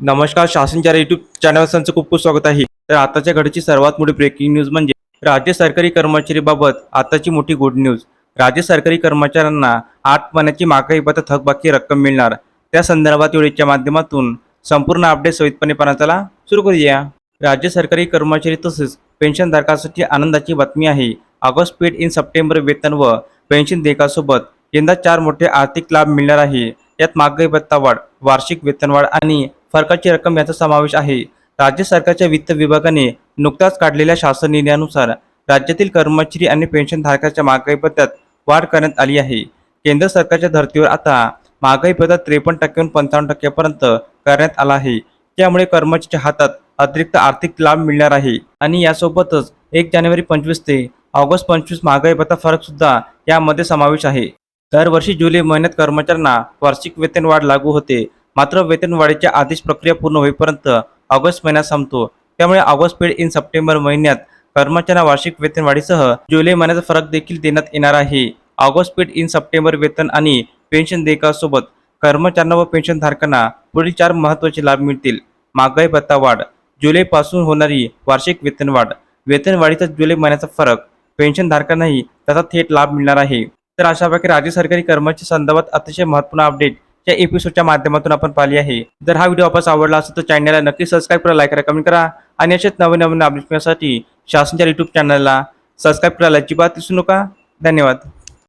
नमस्कार शासनच्या YouTube channel संचं खूप खूप स्वागत आहे. तर आताच्या घडीची सर्वात मोठी ब्रेकिंग न्यूज म्हणजे राज्य सरकारी कर्मचारीबाबत आताची मोठी गुड न्यूज राज्य सरकारी कर्मचाऱ्यांना आठ महिन्याची मागाई भत्ता थकबाकी रक्कम मिळणार. त्या संदर्भात वेळेच्या माध्यमातून संपूर्ण अपडेट सवितपणे पाहण्याला सुरू करूया. राज्य सरकारी कर्मचारी तसेच पेन्शनधारकांसाठी आनंदाची बातमी आहे. ऑगस्ट पेड इन सप्टेंबर वेतन व पेन्शन देयकासोबत यंदा चार मोठे आर्थिक लाभ मिळणार आहे. यात महागाई भत्ता वाढ वार्षिक वेतनवाढ आणि फरकाची रक्कम याचा समावेश आहे. राज्य सरकारच्या वित्त विभागाने नुकताच काढलेल्या शासन निर्णयानुसार राज्यातील कर्मचारी आणि पेन्शनधारकाच्या महागाई भत्त्यात वाढ करण्यात आली आहे. केंद्र सरकारच्या धर्तीवर आता महागाई भत्ता त्रेपन्न टक्क्याहून पंचावन्न टक्क्यापर्यंत करण्यात आला आहे. त्यामुळे कर्मचाऱ्याच्या हातात अतिरिक्त आर्थिक लाभ मिळणार आहे आणि यासोबतच एक जानेवारी पंचवीस ते ऑगस्ट पंचवीस महागाई भत्ता फरक सुद्धा यामध्ये समावेश आहे. दरवर्षी जुलै महिन्यात कर्मचाऱ्यांना वार्षिक वेतनवाढ लागू होते. मात्र वेतनवाढीच्या आदेश प्रक्रिया पूर्ण होईपर्यंत ऑगस्ट महिन्यात संपतो. त्यामुळे ऑगस्ट पेड इन सप्टेंबर महिन्यात कर्मचाऱ्यांना वार्षिक वेतनवाढीसह जुलै महिन्याचा फरक देखील देण्यात येणार आहे. ऑगस्ट पेड इन सप्टेंबर वेतन आणि पेन्शन देयकासोबत कर्मचाऱ्यांना व पेन्शनधारकांना पुढील चार महत्त्वाचे लाभ मिळतील. महागाई भत्ता वाढ जुलैपासून होणारी वार्षिक वेतनवाढ वेतनवाढीचा जुलै महिन्याचा फरक पेन्शनधारकांनाही त्याचा थेट लाभ मिळणार आहे. तर अशा प्रकारे राज्य सरकारी कर्मचारी संदर्भात अतिशय महत्त्वपूर्ण अपडेट या एपिसोडच्या माध्यमातून आपण पाहिली आहे. जर हा व्हिडिओ आपल्यास आवडला असेल तर चॅनलला नक्की सबस्क्राईब करा लाईक करा कमेंट करा आणि असेच नवीन नवीन अपडेट मिळण्यासाठी शासनच्या युट्यूब चॅनलला सबस्क्राईब करायला अजिबात विसरू नका. धन्यवाद.